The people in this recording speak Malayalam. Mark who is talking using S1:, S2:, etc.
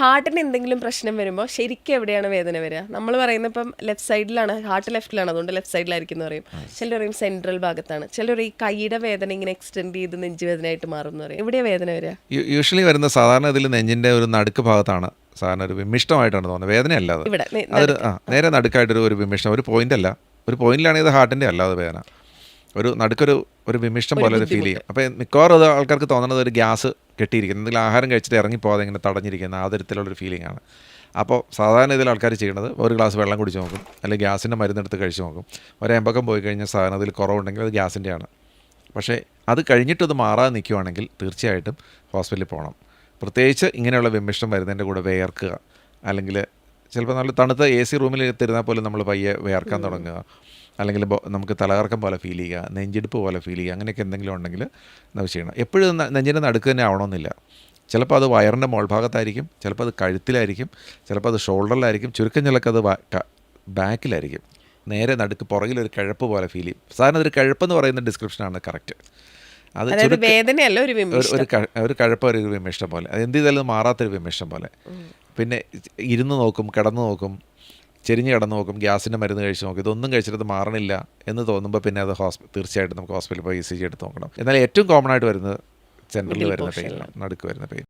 S1: ഹാർട്ടിന് എന്തെങ്കിലും പ്രശ്നം വരുമ്പോൾ ശരിക്കും എവിടെയാണ് വേദന വരിക? നമ്മൾ പറയുന്ന ഇപ്പം ലെഫ്റ്റ് സൈഡിലാണ് ഹാർട്ട് ലെഫ്റ്റിലാണ് അതുകൊണ്ട് ലെഫ്റ്റ് സൈഡിലായിരിക്കും എന്ന് പറയും. ചിലർ പറയും സെൻട്രൽ ഭാഗത്താണ്. ചിലർ ഈ കൈയുടെ വേദന ഇങ്ങനെ എക്സ്റ്റെൻഡ് ചെയ്ത് നെഞ്ചുവേദനയായിട്ട് മാറും എന്ന് പറയും. എവിടെയാണ് വേദന വരിക?
S2: യൂഷ്വലി വരുന്ന സാധാരണ ഇതിൽ നെഞ്ചിന്റെ ഒരു നടുക്ക് ഭാഗത്താണ്. സാധാരണ ഒരു വിമിഷ്ടമായിട്ടാണ് തോന്നുന്നത്. വേദനയല്ല അത്. നേരെ നടുക്കായിട്ടൊരു ഒരു വിമിഷ്ടം. ഒരു പോയിന്റ് അല്ല. ഒരു പോയിന്റിലാണെങ്കിൽ ഇത് ഹാർട്ടിന്റെ അല്ലാതെ വേദന. ഒരു നടുക്കൊരു ഒരു വിമിഷം പോലെ ഒരു ഫീൽ ചെയ്യും അപ്പോൾ മിക്കവാറും അത് ആൾക്കാർക്ക് തോന്നുന്നത് ഒരു ഗ്യാസ് കെട്ടിയിരിക്കുന്നത് എന്തെങ്കിലും ആഹാരം കഴിച്ചിട്ട് ഇറങ്ങിപ്പോകാതെ ഇങ്ങനെ തടഞ്ഞിരിക്കുന്ന ആ തരത്തിലുള്ളൊരു ഫീലിംഗ് ആണ്. അപ്പോൾ സാധാരണ ഇതിൽ ആൾക്കാർ ചെയ്യുന്നത് ഒരു ഗ്ലാസ് വെള്ളം കുടിച്ച് നോക്കും അല്ലെങ്കിൽ ഗ്യാസിന്റെ മരുന്നെടുത്ത് കഴിച്ച് നോക്കും. ഒരു എമ്പക്കം പോയി കഴിഞ്ഞാൽ സാധനത്തിൽ കുറവുണ്ടെങ്കിൽ അത് ഗ്യാസിന്റെയാണ് പക്ഷേ അത് കഴിഞ്ഞിട്ട് അത് മാറാതെ നിൽക്കുവാണെങ്കിൽ തീർച്ചയായിട്ടും ഹോസ്പിറ്റലിൽ പോകണം. പ്രത്യേകിച്ച് ഇങ്ങനെയുള്ള വിമിഷ്ടം വരുന്നതിന്റെ കൂടെ വേർക്കുക. അല്ലെങ്കിൽ ചിലപ്പോൾ നല്ല തണുത്ത എ സി റൂമിൽ തരുന്നാൽ പോലും നമ്മൾ പയ്യെ വേർക്കാൻ തുടങ്ങുക. അല്ലെങ്കിൽ നമുക്ക് തലകറക്കം പോലെ ഫീൽ ചെയ്യുക നെഞ്ചിടിപ്പ് പോലെ ഫീൽ ചെയ്യുക അങ്ങനെയൊക്കെ എന്തെങ്കിലും ഉണ്ടെങ്കിൽ നമുക്ക് ചെയ്യണം. എപ്പോഴും നെഞ്ചിന്റെ നടുക്ക് തന്നെ ആവണമെന്നില്ല. ചിലപ്പോൾ അത് വയറിന്റെ മോൾഭാഗത്തായിരിക്കും ചിലപ്പോൾ അത് കഴുത്തിലായിരിക്കും ചിലപ്പോൾ അത് ഷോൾഡറിലായിരിക്കും ചുരുക്കം ചിലക്കത് അത് ബാക്കിലായിരിക്കും നേരെ നടുക്ക് പുറകിലൊരു കിഴപ്പ് പോലെ ഫീൽ ചെയ്യും. സാധാരണ ഒരു കിഴപ്പെന്ന് പറയുന്ന ഡിസ്ക്രിപ്ഷനാണ് കറക്റ്റ് അത്
S1: വേദനയല്ല ഒരു
S2: ഒരു ഒരു ഒരു കഴപ്പ ഒരു വിമിഷ്ടം പോലെ. അത് എന്ത് ചെയ്താലും മാറാത്തൊരു വിമിഷ്ടം പോലെ. പിന്നെ ഇരുന്ന് നോക്കും കിടന്നു നോക്കും. ചെരിഞ്ഞ് കിടന്ന് നോക്കും ഗ്യാസിന്റെ മരുന്ന് കഴിച്ച് നോക്കും ഇതൊന്നും കഴിച്ചിട്ട് മാറണില്ല എന്ന് തോന്നുമ്പോൾ പിന്നെ അത് ഹോസ്പി തീർച്ചയായിട്ടും നമുക്ക് ഹോസ്പിറ്റലിൽ പോയി ഇ സി ജി എടുത്ത് നോക്കണം. എന്നാൽ ഏറ്റവും കോമൺ ആയിട്ട് വരുന്നത് സെൻട്രലിൽ വരുന്ന പെയിനാണ് നടുക്ക് വരുന്ന പെയിൻ